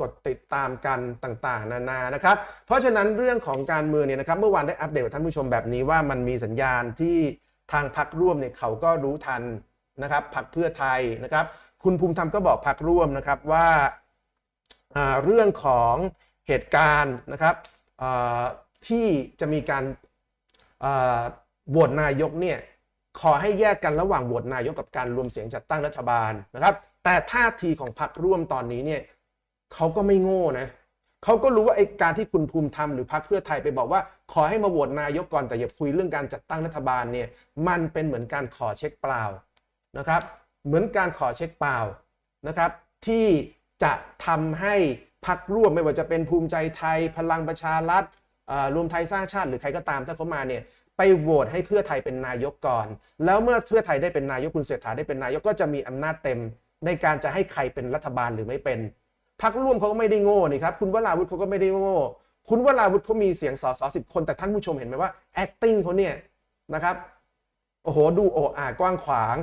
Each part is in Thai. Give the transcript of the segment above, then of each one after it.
กดติดตามกันต่างๆ นานานะครับ เพราะฉะนั้นเรื่องของการเมืองเนี่ยนะครับ เมื่อวานได้อัปเดตกับท่านผู้ชมแบบนี้ว่ามันมีสัญญาณที่ทางพักร่วมเนี่ยเขาก็รู้ทันนะครับพักเพื่อไทยนะครับ คุณภูมิธรรมก็บอกพักร่วมนะครับว่าเรื่องของเหตุการณ์นะครับที่จะมีการโหวตนายกเนี่ยขอให้แยกกันระหว่างโหวตนายกกับการรวมเสียงจัดตั้งรัฐบาลนะครับ แต่ท่าทีของพรรคร่วมตอนนี้เนี่ย เขาก็ไม่โง่นะเขาก็รู้ว่าไอ้การที่คุณภูมิธรรมหรือพรรคเพื่อไทยไปบอกว่า ขอให้มาโหวตนายกก่อนแต่อย่าคุยเรื่องการจัดตั้งรัฐบาลเนี่ย มันเป็นเหมือนการขอเช็คเปล่านะครับ เหมือนการขอเช็คเปล่านะครับ ที่จะทำให้พรรคร่วมไม่ว่าจะเป็นภูมิใจไทย พลังประชารัฐรวมไทยสร้างชาติหรือใครก็ตามถ้าเขามาเนี่ยไปโหวตให้เพื่อไทยเป็นนายกก่อน แล้วเมื่อเพื่อไทยได้เป็นนายกคุณเศรษฐาได้เป็นนายกก็จะมีอำนาจเต็มในการจะให้ใครเป็นรัฐบาลหรือไม่เป็น พักร่วมเขาก็ไม่ได้โง่นี่ครับ คุณวราวุฒิเขาก็ไม่ได้โง่ คุณวราวุฒิเขามีเสียงสอสอสิบคน แต่ท่านผู้ชมเห็นไหมว่า acting เขาเนี่ยนะครับ โอ้โห ดูโอ้อากว้างขวาง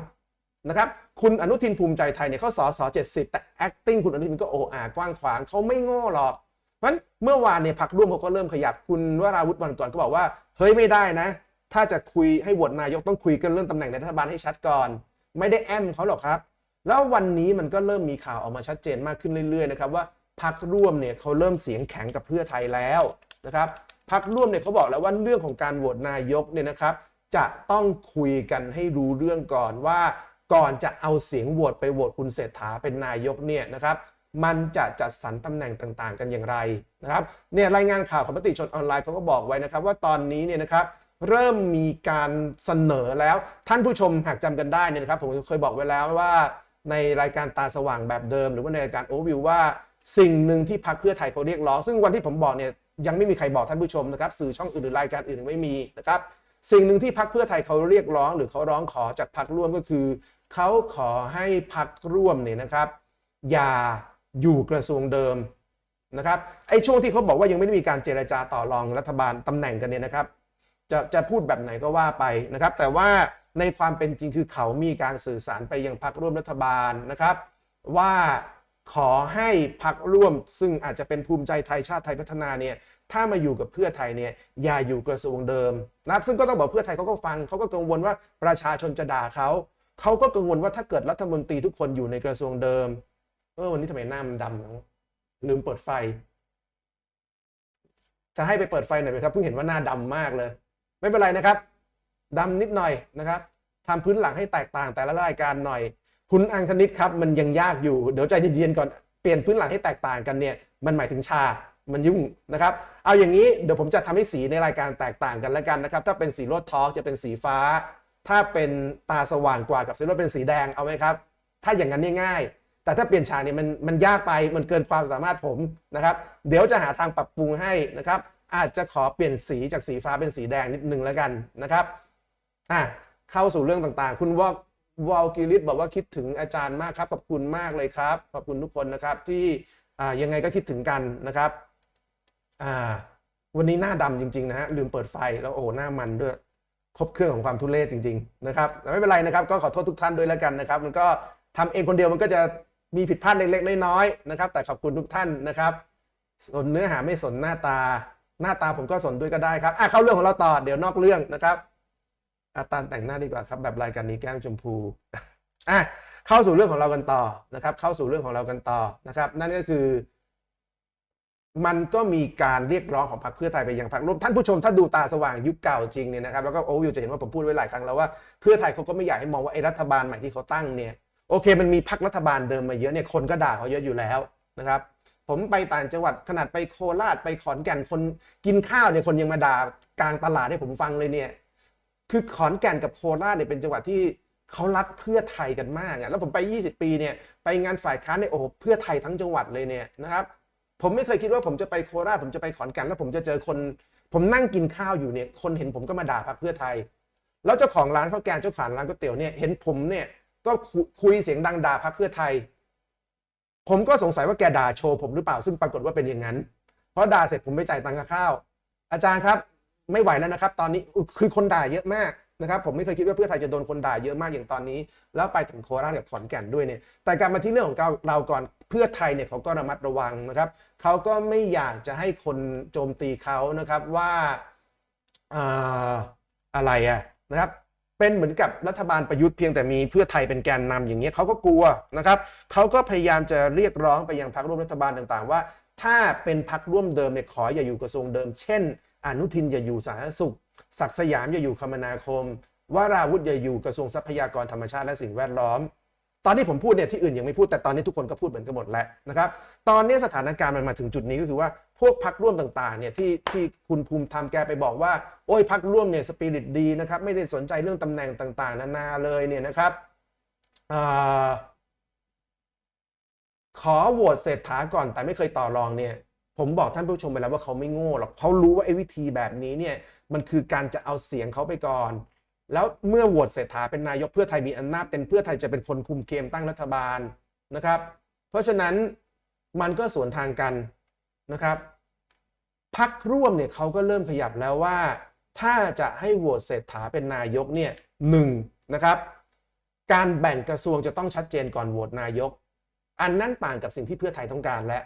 นะครับ คุณอนุทินภูมิใจไทยเนี่ยเขาสอสอเจ็ดสิบแต่ acting คุณอนุทินก็โอ้อากว้างขวางเขาไม่โง่หรอก เพราะฉะนั้นเมื่อวานเนี่ยพักร่วมเขาก็เริ่มขยับ คุณวราวุฒิวันก่อนก็บอกว่า เฮ้ยไม่ได้นะ ถ้าจะคุยให้โหวตนายกต้องคุยกันเรื่องตำแหน่งในรัฐบาลให้ชัดก่อน ไม่ได้แอมเขาหรอกครับ แล้ววันนี้มันก็เริ่มมีข่าวออกมาชัดเจนมากขึ้นเรื่อยๆนะครับว่าพักร่วมเนี่ยเขาเริ่มเสียงแข็งกับเพื่อไทยแล้วนะครับพักร่วมเนี่ยเขาบอกแล้วว่าเรื่องของการโหวตนายกเนี่ยนะครับ จะต้องคุยกันให้รู้เรื่องก่อนว่าก่อนจะเอาเสียงโหวตไปโหวตคุณเศรษฐาเป็นนายกเนี่ยนะครับมันจะจัดสรรตำแหน่งต่างๆ กันอย่างไรนะครับเนี่ยรายงานข่าวของมติชนออนไลน์เขาก็บอกไว้นะครับ ว่าตอนนี้เนี่ยนะครับเริ่มมีการเสนอแล้วท่านผู้ชมหากจำกันได้เนี่ยนะครับผมเคยบอกไว้แล้วว่า ในรายการตาสว่างแบบเดิม หรือว่าในรายการโอวิวว่าสิ่งหนึ่งที่พักเพื่อไทยเขาเรียกร้อง ซึ่งวันที่ผมบอกเนี่ยยังไม่มีใครบอกท่านผู้ชมนะครับสื่อช่องอื่นหรือรายการอื่นไม่มีนะครับสิ่งหนึ่งที่พักเพื่อไทยเขาเรียกร้อง หรือเขาร้องขอจากพักร่วมก็คือเขาขอให้พักร่วมเนี่ยนะครับ อย่าอยู่กระทรวงเดิมนะครับไอ้ช่วงที่เขาบอกว่ายังไม่ได้มีการเจรจาต่อรองรัฐบาลตำแหน่งกันเนี่ยนะครับ จะจะพูดแบบไหนก็ว่าไปนะครับ แต่ว่า ในความเป็นจริงคือเขามีการสื่อสารไปยังพรรคร่วมรัฐบาลนะครับ ว่าขอให้พรรคร่วมซึ่งอาจจะเป็นภูมิใจไทยชาติไทยพัฒนาเนี่ยถ้ามาอยู่กับเพื่อไทยเนี่ยอย่าอยู่กระทรวงเดิมนะครับซึ่งก็ต้องบอกเพื่อไทยเขาก็ฟังเขาก็กังวลว่าประชาชนจะด่าเขาเขาก็กังวลว่าถ้าเกิดรัฐมนตรีทุกคนอยู่ในกระทรวงเดิมเออวันนี้ทำไมหน้ามันดำลืมเปิดไฟ จะให้ไปเปิดไฟหน่อยไหมครับเพิ่งเห็นว่าหน้าดำมากเลย ไม่เป็นไรนะครับ ดำนิดหน่อยนะครับทำพื้นหลังให้แตกต่างแต่ละรายการหน่อย คุณอังคณิตครับมันยังยากอยู่เดี๋ยวใจเย็นๆก่อนเปลี่ยนพื้นหลังให้แตกต่างกันเนี่ยมันหมายถึงชามันยุ่งนะครับ เอาอย่างนี้เดี๋ยวผมจะทำให้สีในรายการแตกต่างกันแล้วกันนะครับ ถ้าเป็นสีโรดทอล์กจะเป็นสีฟ้า ถ้าเป็นตาสว่างกว่ากับสีโรดเป็นสีแดงเอาไหมครับ ถ้าอย่างนั้นง่าย แต่ถ้าเปลี่ยนฉากเนี่ยมันมันยากไปมันเกินความสามารถผมนะครับ เดี๋ยวจะหาทางปรับปรุงให้นะครับ อาจจะขอเปลี่ยนสีจากสีฟ้าเป็นสีแดงนิดนึงแล้วกันนะครับ อะเข้าสู่เรื่องต่างๆ คุณวอลวอลกิลิสบอกว่าคิดถึงอาจารย์มากครับ ขอบคุณมากเลยครับ ขอบคุณทุกคนนะครับที่อ่ายังไงก็คิดถึงกันนะครับอ่าวันนี้หน้าดำจริง ๆ นะฮะลืมเปิดไฟแล้วโอ้หน้ามันด้วยครบเครื่องของความทุเรศจริง ๆ นะครับแต่ไม่เป็นไรนะครับ ก็ขอโทษทุกท่านด้วยแล้วกันนะครับ มันก็ทำเองคนเดียวมันก็จะมีผิดพลาดเล็กๆน้อยๆนะครับ แต่ขอบคุณทุกท่านนะครับ สนเนื้อหาไม่สนหน้าตา หน้าตาผมก็สนด้วยก็ได้ครับอะเข้าเรื่องของเราต่อเดี๋ยวนอกเรื่องนะครับ อาตานแต่งหน้าดีกว่าครับ แบบรายการนี้แก้มชมพูอะเข้าสู่เรื่องของเรากันต่อนะครับ เข้าสู่เรื่องของเรากันต่อนะครับ นั่นก็คือ มันก็มีการเรียกร้องของพรรคเพื่อไทยไปยังพรรครวมท่านผู้ชมถ้าดูตาสว่างยุคเก่าจริงเนี่ยนะครับแล้วก็โอ้วิวจะเห็นว่าผมพูดไว้หลายครั้งแล้วว่าเพื่อไทยเขาก็ไม่อยากให้มองว่าไอ้รัฐบาลใหม่ที่เขาตั้งเนี่ยโอเค มันมีพรรครัฐบาลเดิมมาเยอะเนี่ยคนก็ด่าเขาเยอะอยู่แล้วนะครับผมไปต่างจังหวัดขนาดไปโคราชไปขอนแก่นคนกินข้าวเนี่ยคนยังมาด่ากลางตลาดให้ผมฟังเลยเนี่ย คือขอนแก่นกับโคราชเนี่ยเป็นจังหวัดที่เขารักเพื่อไทยกันมากอะแล้วผมไป 20 ปีเนี่ยไปงานฝ่ายค้านเนี่ยโอ้โหเพื่อไทยทั้งจังหวัดเลยเนี่ยนะครับผมไม่เคยคิดว่าผมจะไปโคราชผมจะไปขอนแก่นแล้วผมจะเจอคน ผมนั่งกินข้าวอยู่เนี่ยคนเห็นผมก็มาด่าพรรคเพื่อไทย แล้วเจ้าของร้านข้าวแกงเจ้าของร้านก๋วยเตี๋ยวเนี่ยเห็นผมเนี่ยก็คุยเสียงดังด่าพรรคเพื่อไทย ผมก็สงสัยว่าแกด่าโชว์ผมหรือเปล่าซึ่งปรากฏว่าเป็นอย่างนั้น เพราะด่าเสร็จผมไปจ่ายตังค่าข้าว อาจารย์ครับ ไม่ไหวแล้วนะครับ ตอนนี้คือคนด่าเยอะมากนะครับผมไม่เคยคิดว่าเพื่อไทยจะโดนคนด่าเยอะมากอย่างตอนนี้ แล้วไปถึงโคราชกับขอนแก่นด้วยเนี่ยแต่กลับมาที่เรื่องของเราเราก่อนเพื่อไทยเนี่ยเขาก็ระมัดระวังนะครับเขาก็ไม่อยากจะให้คนโจมตีเขานะครับว่าอ่าอะไรอะนะครับเป็นเหมือนกับรัฐบาลประยุทธ์เพียงแต่มีเพื่อไทยเป็นแกนนำอย่างเงี้ยเขาก็กลัวนะครับเขาก็พยายามจะเรียกร้องไปยังพรรคร่วมรัฐบาลต่างๆ ว่า ถ้าเป็นพรรคร่วมเดิมเนี่ยขออย่าอยู่กระทรวงเดิม เช่น อนุทินอย่าอยู่สาธารณสุข ศักสยามอย่าอยู่คมนาคม วราวุธอย่าอยู่กระทรวงทรัพยากรธรรมชาติและสิ่งแวดล้อม ตอนนี้ผมพูดเนี่ยที่อื่นยังไม่พูดแต่ตอนนี้ทุกคนก็พูดเหมือนกันหมดแล้วนะครับตอนนี้สถานการณ์มันมาถึงจุดนี้ก็คือว่าพวกพักร่วมต่างๆเนี่ยที่ที่คุณภูมิธรรมแกไปบอกว่า โอ้ยพักร่วมเนี่ยสปิริตดีนะครับไม่ได้สนใจเรื่องตำแหน่งต่างๆ นานาเลยเนี่ยนะครับอขอโหวตเศรษฐาก่อนแต่ไม่เคยต่อรองเนี่ย ผมบอกท่านผู้ชมไปแล้วว่าเขาไม่โง่หรอกเขารู้ว่าไอ้วิธีแบบนี้เนี่ยมันคือการจะเอาเสียงเขาไปก่อน แล้วเมื่อโหวตเศรษฐาเป็นนายกเพื่อไทยมีอำนาจเต็มเพื่อไทยจะเป็นคนคุมเกมตั้งรัฐบาลนะครับ เพราะฉะนั้นมันก็สวนทางกันนะครับพักร่วมเนี่ยเขาก็เริ่มขยับแล้วว่า ถ้าจะให้โหวตเศรษฐาเป็นนายกเนี่ยหนึ่งนะครับการแบ่งกระทรวงจะต้องชัดเจนก่อนโหวตนายก อันนั้นต่างกับสิ่งที่เพื่อไทยต้องการและ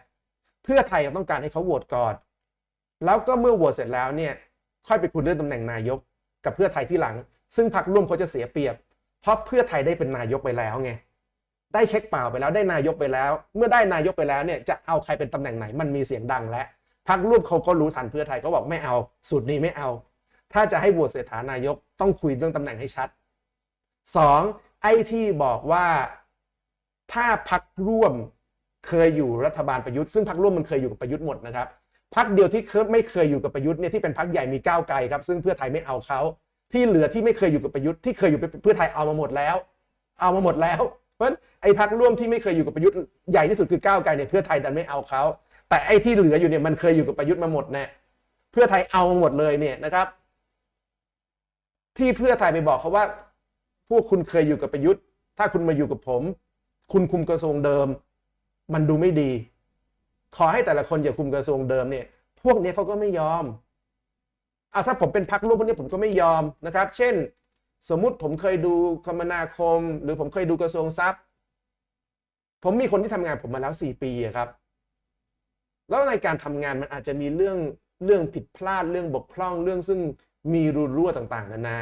เพื่อไทยต้องการให้เขาโหวตก่อน แล้วก็เมื่อโหวตเสร็จแล้วเนี่ยค่อยไปคุยเรื่องตำแหน่งนายก กับเพื่อไทยที่หลัง ซึ่งพรรคร่วมเขาจะเสียเปรียบ เพราะเพื่อไทยได้เป็นนายกไปแล้วไงได้เช็คเปล่าไปแล้วได้นายกไปแล้ว เมื่อได้นายกไปแล้วเนี่ยจะเอาใครเป็นตำแหน่งไหนมันมีเสียงดังและพรรคร่วมเขาก็รู้ทันเพื่อไทยเขาบอกไม่เอาสูตรนี้ไม่เอา ถ้าจะให้โหวตเศรษฐานายกต้องคุยเรื่องตำแหน่งให้ชัดสองไอ้ที่บอกว่าถ้าพักร่วม เคยอยู่รัฐบาลประยุทธ์ซึ่งพักร่วมมันเคยอยู่กับประยุทธ์หมดนะครับพักเดียวที่ไม่เคยอยู่กับประยุทธ์เนี่ยที่เป็นพักใหญ่มีก้าวไกลครับซึ่งเพื่อไทยไม่เอาเขาที่เหลือที่ไม่เคยอยู่กับประยุทธ์ที่เคยอยู่เพื่อไทยเอามาหมดแล้ว เอามาหมดแล้ว เพราะฉะนั้นไอ้พักร่วมที่ไม่เคยอยู่กับประยุทธ์ใหญ่ที่สุดคือก้าวไกลเนี่ยเพื่อไทยดันไม่เอาเขาแต่ไอ้ที่เหลืออยู่เนี่ยมันเคยอยู่กับประยุทธ์มาหมดแน่เพื่อไทยเอามาหมดเลยเนี่ยนะครับ ที่เพื่อไทยไปบอกเขาว่า พวกคุณเคยอยู่กับประยุทธ์ ถ้าคุณมาอยู่กับผม คุณคุมกระทรวงเดิม มันดูไม่ดี ขอให้แต่ละคนอย่าคุมกระทรวงเดิมเนี่ย พวกนี้เขาก็ไม่ยอมอะถ้าผมเป็นพักร่วมพวกนี้ผมก็ไม่ยอมนะครับ เช่น สมมุติผมเคยดูคมนาคม หรือผมเคยดูกระทรวงทรัพย์ ผมมีคนที่ทำงานผมมาแล้วสี่ปีอะครับ แล้วในการทำงานมันอาจจะมีเรื่องเรื่องผิดพลาดเรื่องบกพร่องเรื่องซึ่งมีรูรั่วต่างๆ นานา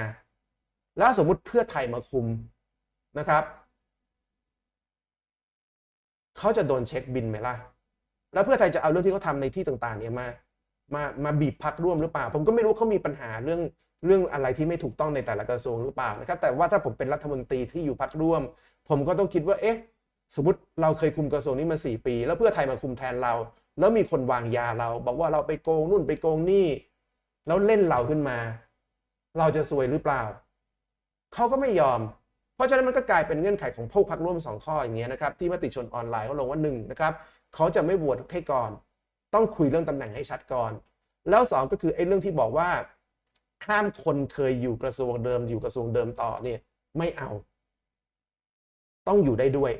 แล้วสมมุติเพื่อไทยมาคุมนะครับ เขาจะโดนเช็คบินไหมล่ะ แล้วเพื่อไทยจะเอาเรื่องที่เขาทำในที่ต่างๆเนี่ยมา มามาบีบพักร่วมหรือเปล่า ผมก็ไม่รู้เขามีปัญหาเรื่องเรื่องอะไรที่ไม่ถูกต้องในแต่ละกระทรวงหรือเปล่านะครับ แต่ว่าถ้าผมเป็นรัฐมนตรีที่อยู่พักร่วม ผมก็ต้องคิดว่า เอ๊ะ สมมติเราเคยคุมกระทรวงนี้มาสี่ปี แล้วเพื่อไทยมาคุมแทนเรา แล้วมีคนวางยาเรา บอกว่าเราไปโกงนู่นไปโกงนี่ แล้วเล่นเราขึ้นมา เราจะซวยหรือเปล่า เขาก็ไม่ยอม เพราะฉะนั้นมันก็กลายเป็นเงื่อนไขของพวกพักร่วมสองข้ออย่างเงี้ยนะครับที่มติชนออนไลน์เขาลงว่าหนึ่งนะครับเขาจะไม่โหวตให้ก่อน ต้องคุยเรื่องตำแหน่งให้ชัดก่อน แล้วสองก็คือไอ้เรื่องที่บอกว่าห้ามคนเคยอยู่กระทรวงเดิมอยู่กระทรวงเดิมต่อเนี่ยไม่เอา ต้องอยู่ได้ด้วย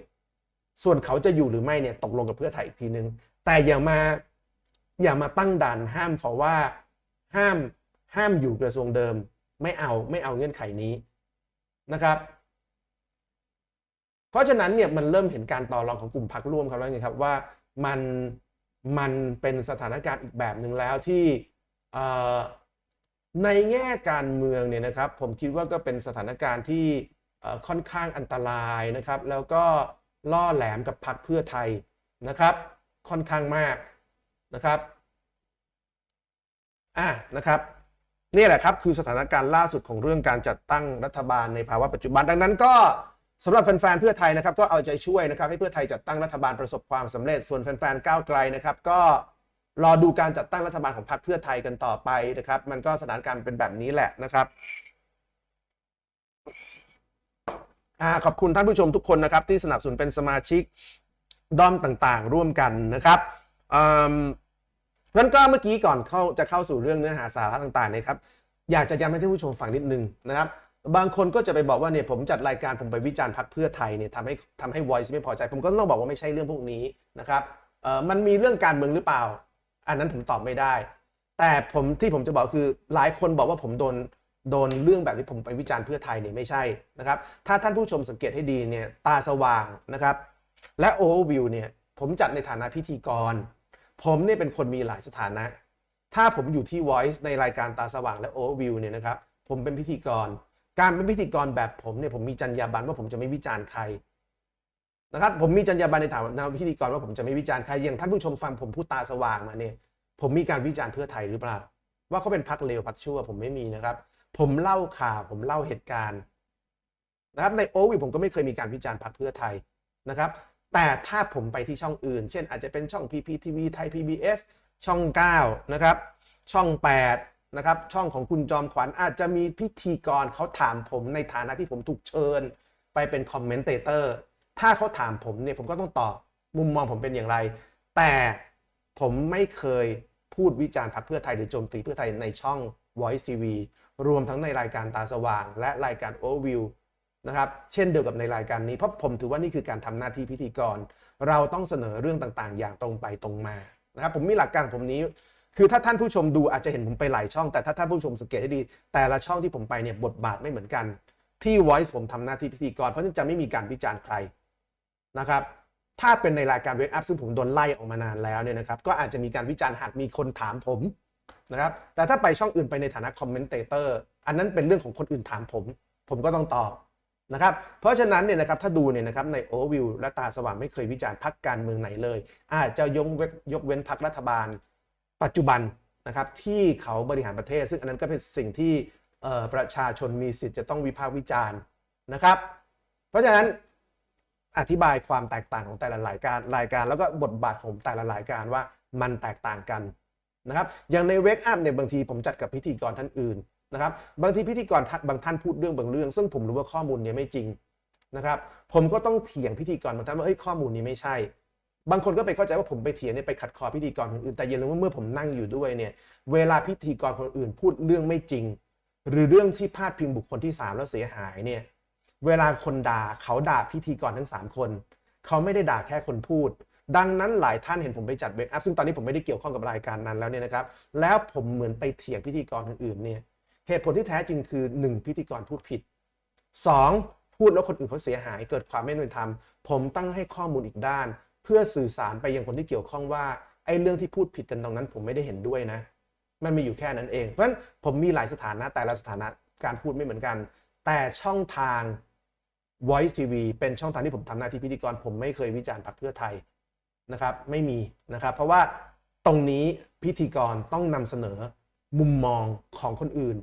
ส่วนเขาจะอยู่หรือไม่เนี่ยตกลงกับเพื่อไทยอีกทีนึง แต่อย่ามาอย่ามาตั้งด่านห้ามเขาว่าห้ามห้ามอยู่กระทรวงเดิม ไม่เอาไม่เอาเงื่อนไขนี้นะครับ เพราะฉะนั้นเนี่ยมันเริ่มเห็นการต่อรองของกลุ่มพักร่วมเขาแล้วไงครับว่ามันมันเป็นสถานการณ์อีกแบบหนึ่งแล้วที่ในแง่การเมืองเนี่ยนะครับผมคิดว่าก็เป็นสถานการณ์ที่ค่อนข้างอันตรายนะครับ แล้วก็ล่อแหลมกับพักเพื่อไทยนะครับ ค่อนข้างมากนะครับอะนะครับนี่แหละครับคือสถานการณ์ล่าสุดของเรื่องการจัดตั้งรัฐบาลในภาวะปัจจุบันดังนั้นก็ สำหรับแฟนๆเพื่อไทยนะครับก็เอาใจช่วยนะครับให้เพื่อไทยจัดตั้งรัฐบาลประสบความสำเร็จ ส่วนแฟนๆก้าวไกลนะครับก็รอดูการจัดตั้งรัฐบาลของพรรคเพื่อไทยกันต่อไปนะครับมันก็สถานการณ์เป็นแบบนี้แหละนะครับอขอบคุณท่านผู้ชมทุกคนนะครับที่สนับสนุนเป็นสมาชิกด้อมต่างๆ ร่วมกันนะครับอืมงั้นก็เมื่อกี้ก่อนเข้าจะเข้าสู่เรื่องเนื้อหาสาระต่างๆนะครับอยากจะย้ำให้ท่านผู้ชมฟังนิดนึงนะครับ บางคนก็จะไปบอกว่าเนี่ยผมจัดรายการผมไปวิจารณ์พรรคเพื่อไทยเนี่ยทำให้ทำให้ voice ไม่พอใจ ผมก็ต้องบอกว่าไม่ใช่เรื่องพวกนี้นะครับเอ่อมันมีเรื่องการเมืองหรือเปล่า อันนั้นผมตอบไม่ได้ แต่ผมที่ผมจะบอกคือหลายคนบอกว่าผมโดนโดนเรื่องแบบที่ผมไปวิจารณ์เพื่อไทยเนี่ยไม่ใช่นะครับ ถ้าท่านผู้ชมสังเกตให้ดีเนี่ยตาสว่างนะครับ และโอเวอร์วิวเนี่ยผมจัดในฐานะพิธีกร ผมเนี่ยเป็นคนมีหลายสถานะ ถ้าผมอยู่ที่ Voice ในรายการตาสว่างและ Overview เนี่ยนะครับ ผมเป็นพิธีกร การเป็นพิธีกรแบบผมเนี่ยผมมีจรรยาบรรณว่าผมจะไม่วิจารณ์ใครนะครับผมมีจรรยาบรรณในฐานะพิธีกรว่าผมจะไม่วิจารณ์ใครอย่างท่านผู้ชมฟังผมพูดตาสว่างมาเนี่ยผมมีการวิจารณ์เพื่อไทยหรือเปล่า ว่าเขาเป็นพักเลวพักชั่ว ผมไม่มีนะครับ ผมเล่าข่าวผมเล่าเหตุการณ์นะครับในโอวิผมก็ไม่เคยมีการวิจารณ์พักเพื่อไทยนะครับ แต่ถ้าผมไปที่ช่องอื่น เช่นอาจจะเป็นช่อง PPTV ไทย PBS ช่อง 9 นะครับ ช่อง 8 นะครับช่องของคุณจอมขวัญอาจจะมีพิธีกรเขาถามผมในฐานะที่ผมถูกเชิญ ไปเป็นคอมเมนเตเตอร์ถ้าเขาถามผมเนี่ยผมก็ต้องตอบมุมมองผมเป็นอย่างไร แต่ผมไม่เคยพูดวิจารณ์พรรคเพื่อไทยหรือโจมตีเพื่อไทยในช่อง Voice TV รวมทั้งในรายการตาสว่าง และรายการ Overview นะครับเช่นเดียวกับในรายการนี้เพราะผมถือว่านี่คือการทำหน้าที่พิธีกร เราต้องเสนอเรื่องต่างๆ อย่างตรงไปตรงมานะครับผมมีหลักการผมนี้ คือถ้าท่านผู้ชมดูอาจจะเห็นผมไปหลายช่อง แต่ถ้าท่านผู้ชมสังเกตให้ดี แต่ละช่องที่ผมไปเนี่ยบทบาทไม่เหมือนกัน ที่ Voice ผมทำหน้าที่พิธีกร เพราะฉะนั้นจะไม่มีการวิจารณ์ใครนะครับ ถ้าเป็นในรายการเวกอัพซึ่งผมโดนไล่ออกมานานแล้วเนี่ยนะครับ ก็อาจจะมีการวิจารณ์หากมีคนถามผมนะครับ แต่ถ้าไปช่องอื่นไปในฐานะคอมเมนเตเตอร์อันนั้นเป็นเรื่องของคนอื่นถามผม ผมก็ต้องตอบนะครับ เพราะฉะนั้นเนี่ยนะครับถ้าดูเนี่ยนะครับในโอวิวและตาสว่างไม่เคยวิจารณ์พักการเมืองไหนเลย อาจจะยกเว้นยกเว้นพักรัฐบาล ปัจจุบันนะครับที่เขาบริหารประเทศ ซึ่งอันนั้นก็เป็นสิ่งที่ประชาชนมีสิทธิ์จะต้องวิพากษ์วิจารณ์นะครับ เพราะฉะนั้นอธิบายความแตกต่างของแต่ละรายการรายการ แล้วก็บทบาทของแต่ละรายการว่ามันแตกต่างกันนะครับอย่างในเวกอัพเนี่ยบางทีผมจัดกับพิธีกรท่านอื่นนะครับบางทีพิธีกรบางท่านพูดเรื่องบางเรื่อง ซึ่งผมรู้ว่าข้อมูลเนี้ไม่จริงนะครับผมก็ต้องเถียงพิธีกรบางท่านว่าเฮ้ยข้อมูลนี้ไม่ใช่ บางคนก็ไปเข้าใจว่าผมไปเถียงเนี่ยไปขัดคอพิธีกรคนอื่น แต่อย่าลืมว่าเมื่อผมนั่งอยู่ด้วยเนี่ย เวลาพิธีกรคนอื่นพูดเรื่องไม่จริง หรือเรื่องที่พาดพิงบุคคลที่สามแล้วเสียหายเนี่ย เวลาคนด่าเขาด่าพิธีกรทั้ง 3 คน เขาไม่ได้ด่าแค่คนพูด ดังนั้นหลายท่านเห็นผมไปจัดเบรกอัพซึ่งตอนนี้ผมไม่ได้เกี่ยวข้องกับรายการนั้นแล้วเนี่ยนะครับ แล้วผมเหมือนไปเถียงพิธีกรคนอื่นเนี่ย เหตุผลที่แท้จริงคือ 1 พิธีกรพูดผิด 2. พูดแล้วคนอื่นเขาเสียหาย เกิดความไม่เป็นธรรม ผมตั้งให้ข้อมูลอีกด้าน พื่อสื่อสารไปยังคนที่เกี่ยวข้องว่าไอ้เรื่องที่พูดผิดกันตรงนั้น ผมไม่ได้เห็นด้วยนะ มันมีอยู่แค่นั้นเอง เพราะฉะนั้นผมมีหลายสถานะแต่ละสถานะการพูดไม่เหมือนกัน แต่ช่องทาง Voice TV เป็นช่องทางที่ผมทำหน้าที่พิธีกร ผมไม่เคยวิจารณ์พรรคเพื่อไทยนะครับ ไม่มีนะครับ เพราะว่าตรงนี้พิธีกรต้องนำเสนอมุมมองของคนอื่น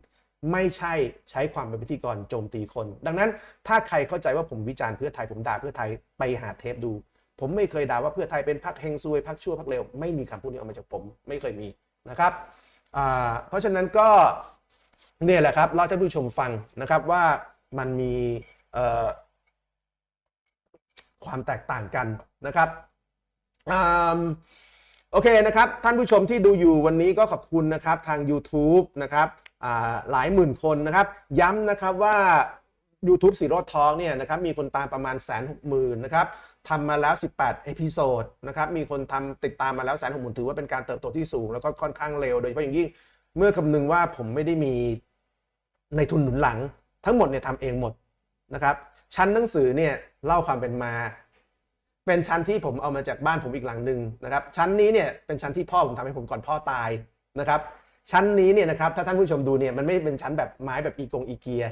ไม่ใช่ใช้ความเป็นพิธีกรโจมตีคน ดังนั้นถ้าใครเข้าใจว่าผมวิจารณ์เพื่อไทยผมด่าเพื่อไทยไปหาเทปดู ผมไม่เคยด่าว่าเพื่อไทยเป็นพรรคเฮงซวยพรรคชั่วพรรคเลวไม่มีคำพูดนี้ออกมาจากผมไม่เคยมีนะครับเพราะฉะนั้นก็เนี่ยแหละครับเราจะผู้ชมฟังนะครับว่ามันมีความแตกต่างกันนะครับอโอเคนะครับ ท่านผู้ชมที่ดูอยู่วันนี้ก็ขอบคุณนะครับทาง YouTube นะครับหลายหมื่นคนนะครับ ย้ำนะครับว่า YouTube สีโรดทองเนี่ยนะครับมีคนตามประมาณแสนหกหมื่นนะครับทำมาแล้ว 18 เอพิโซดนะครับมีคนทำติดตามมาแล้วแสนหกหมื่นถือว่าเป็นการเติบโตที่สูง แล้วก็ค่อนข้างเร็ว โดยเฉพาะอย่างยิ่งเมื่อคำนึงว่าผมไม่ได้มีในทุนหนุนหลัง ทั้งหมดเนี่ยทำเองหมดนะครับชั้นหนังสือเนี่ยเล่าความเป็นมา เป็นชั้นที่ผมเอามาจากบ้านผมอีกหลังหนึ่งนะครับชั้นนี้เนี่ยเป็นชั้นที่พ่อผมทำให้ผมก่อนพ่อตายนะครับชั้นนี้เนี่ยนะครับถ้าท่านผู้ชมดูเนี่ยมันไม่เป็นชั้นแบบไม้แบบอีกงอีเกีย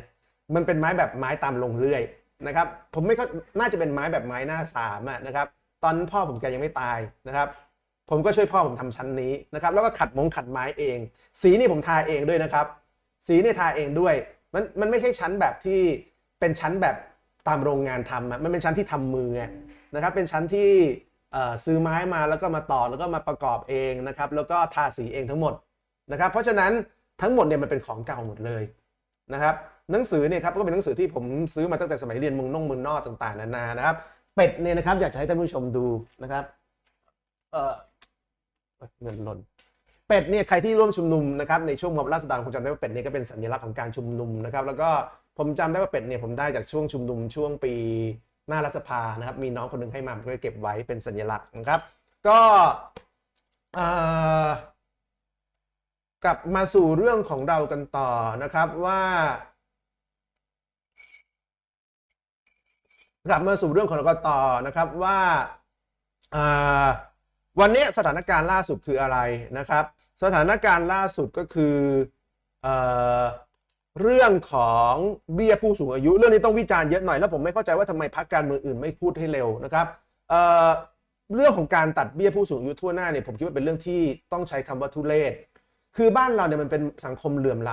มันเป็นไม้แบบไม้ตามลงเรื่อยนะครับ ผมไม่เข้าน่าจะเป็นไม้แบบไม้หน้าสามอะนะครับ ตอนนนพ่อผมแกยังไม่ตายนะครับ ผมก็ช่วยพ่อผมทำชั้นนี้นะครับ แล้วก็ขัดมงขัดไม้เอง สีนี่ผมทาเองด้วยนะครับ สีนี่ทาเองด้วย มันมันไม่ใช่ชั้นแบบที่เป็นชั้นแบบตามโรงงานทำอะมันเป็นชั้นที่ทำมือนะครับ เป็นชั้นที่ซื้อไม้มาแล้วก็มาต่อแล้วก็มาประกอบเองนะครับ แล้วก็ทาสีเองทั้งหมดนะครับ เพราะฉะนั้นทั้งหมดเนี่ยมันเป็นของเก่าหมดเลยนะครับ หนังสือเนี่ยครับก็เป็นหนังสือที่ผมซื้อมาตั้งแต่สมัยเรียนเมึงนงเมึงนอกต่างๆนานานะครับ เป็ดเนี่ยนะครับอยากจะให้ท่านผู้ชมดูนะครับเออเงินหล่นเป็ดเนี่ยใครที่ร่วมชุมนุมนะครับในช่วงมอบราษฎรคงจำได้ว่าเป็ดเนี่ยก็เป็นสัญลักษณ์ของการชุมนุมนะครับแล้วก็ผมจำได้ว่าเป็ดเนี่ยผมได้จากช่วงชุมนุมช่วงปีหน้ารัฐสภานะครับมีน้องคนหนึงให้มาผมก็เลยเก็บไว้เป็นสัญลักษณ์นะครับ ก็เออกลับมาสู่เรื่องของเรากันต่อนะครับว่า กลับมาสู่เรื่องของเรากันต่อนะครับว่าวันนี้สถานการณ์ล่าสุดคืออะไรนะครับ สถานการณ์ล่าสุดก็คือเอเรื่องของเบี้ยผู้สูงอายุ เรื่องนี้ต้องวิจารณ์เยอะหน่อยแล้วผมไม่เข้าใจว่าทำไมพรรคการเมืองอื่นไม่พูดให้เร็วนะครับเเรื่องของการตัดเบี้ยผู้สูงอายุทั่วหน้าเนี่ยผมคิดว่าเป็นเรื่องที่ต้องใช้คำว่าทุเรศคือบ้านเราเนี่ยมันเป็นสังคมเหลื่อมล้ำ